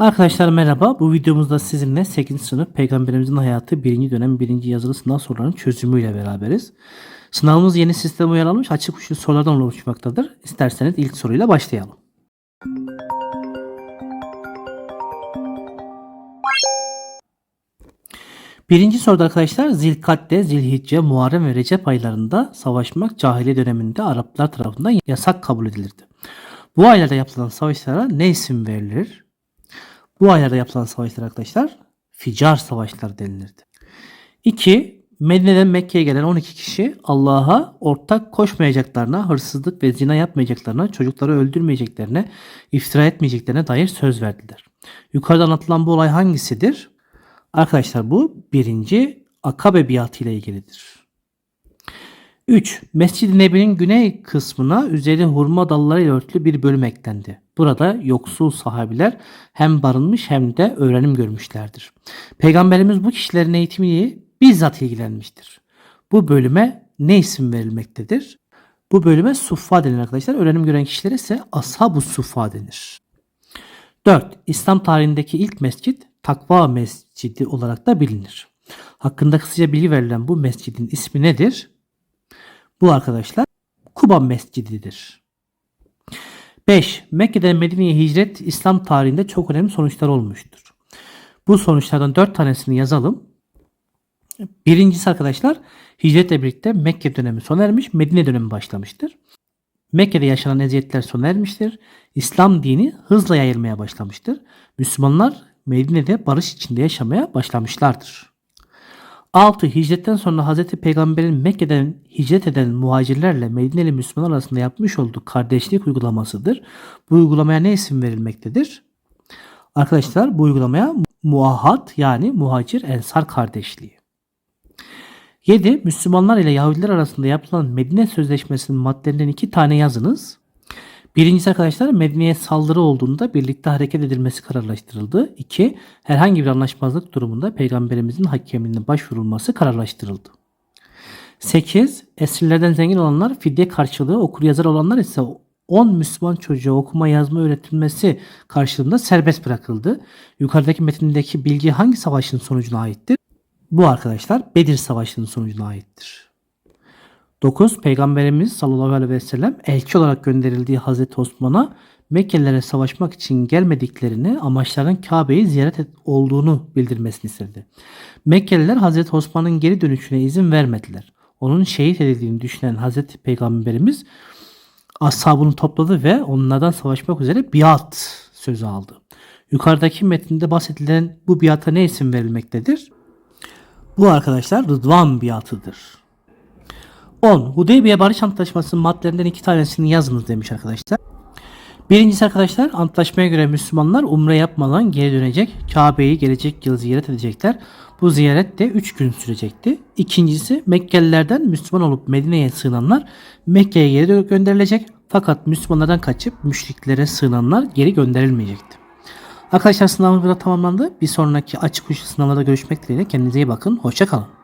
Arkadaşlar merhaba. Bu videomuzda sizinle 8. sınıf Peygamberimizin hayatı 1. dönem 1. yazılı sınav sorularının çözümüyle beraberiz. Sınavımız yeni sisteme uyarlanmış açık uçlu sorulardan oluşmaktadır. İsterseniz ilk soruyla başlayalım. Birinci soruda arkadaşlar Zilkadde, Zilhicce, Muharrem ve Recep aylarında savaşmak cahiliye döneminde Araplar tarafından yasak kabul edilirdi. Bu aylarda yapılan savaşlara ne isim verilir? Bu aylarda yapılan savaşlar arkadaşlar Ficar savaşları denilirdi. 2. Medine'den Mekke'ye gelen 12 kişi Allah'a ortak koşmayacaklarına, hırsızlık ve zina yapmayacaklarına, çocukları öldürmeyeceklerine, iftira etmeyeceklerine dair söz verdiler. Yukarıda anlatılan bu olay hangisidir? Arkadaşlar bu birinci Akabe biatı ile ilgilidir. 3. Mescid-i Nebi'nin güney kısmına üzeri hurma dallarıyla örtülü bir bölüm eklendi. Burada yoksul sahabiler hem barınmış hem de öğrenim görmüşlerdir. Peygamberimiz bu kişilerin eğitimiyle bizzat ilgilenmiştir. Bu bölüme ne isim verilmektedir? Bu bölüme suffa denir arkadaşlar. Öğrenim gören kişilere ise ashab-ı suffa denir. 4. İslam tarihindeki ilk mescit Takva Mescidi olarak da bilinir. Hakkında kısaca bilgi verilen bu mescidin ismi nedir? Bu arkadaşlar Kuba Mescididir. 5. Mekke'den Medine'ye hicret İslam tarihinde çok önemli sonuçlar olmuştur. Bu sonuçlardan 4 tanesini yazalım. Birincisi arkadaşlar hicretle birlikte Mekke dönemi sona ermiş, Medine dönemi başlamıştır. Mekke'de yaşanan eziyetler sona ermiştir. İslam dini hızla yayılmaya başlamıştır. Müslümanlar Medine'de barış içinde yaşamaya başlamışlardır. 6. Hicretten sonra Hz. Peygamber'in Mekke'den hicret eden muhacirlerle Medineli Müslümanlar arasında yapmış olduğu kardeşlik uygulamasıdır. Bu uygulamaya ne isim verilmektedir? Arkadaşlar bu uygulamaya muahat yani muhacir ensar kardeşliği. 7. Müslümanlar ile Yahudiler arasında yapılan Medine Sözleşmesi'nin maddelerinden iki tane yazınız. Birincisi arkadaşlar Medine'ye saldırı olduğunda birlikte hareket edilmesi kararlaştırıldı. 2. Herhangi bir anlaşmazlık durumunda peygamberimizin hakemliğine başvurulması kararlaştırıldı. 8. Esirlerden zengin olanlar fidye karşılığı okur yazar olanlar ise 10 Müslüman çocuğa okuma yazma öğretilmesi karşılığında serbest bırakıldı. Yukarıdaki metindeki bilgi hangi savaşın sonucuna aittir? Bu arkadaşlar Bedir Savaşı'nın sonucuna aittir. 9. Peygamberimiz sallallahu aleyhi ve sellem elçi olarak gönderildiği Hazreti Osman'a Mekkelilere savaşmak için gelmediklerini, amaçlarının Kabe'yi ziyaret et olduğunu bildirmesini istedi. Mekkeliler Hazreti Osman'ın geri dönüşüne izin vermediler. Onun şehit edildiğini düşünen Hazreti Peygamberimiz ashabını topladı ve onlardan savaşmak üzere biat sözü aldı. Yukarıdaki metinde bahsedilen bu biata ne isim verilmektedir? Bu arkadaşlar Rıdvan biatıdır. 10. Hudeybiye Barış Antlaşması'nın maddelerinden iki tanesini yazınız demiş arkadaşlar. Birincisi arkadaşlar antlaşmaya göre Müslümanlar umre yapmadan geri dönecek. Kabe'yi gelecek yıl ziyaret edecekler. Bu ziyaret de 3 gün sürecekti. İkincisi Mekkelilerden Müslüman olup Medine'ye sığınanlar Mekke'ye geri gönderilecek. Fakat Müslümanlardan kaçıp müşriklere sığınanlar geri gönderilmeyecekti. Arkadaşlar sınavımız burada tamamlandı. Bir sonraki açık uçlu sınavlarda görüşmek dileğiyle. Kendinize iyi bakın. Hoşçakalın.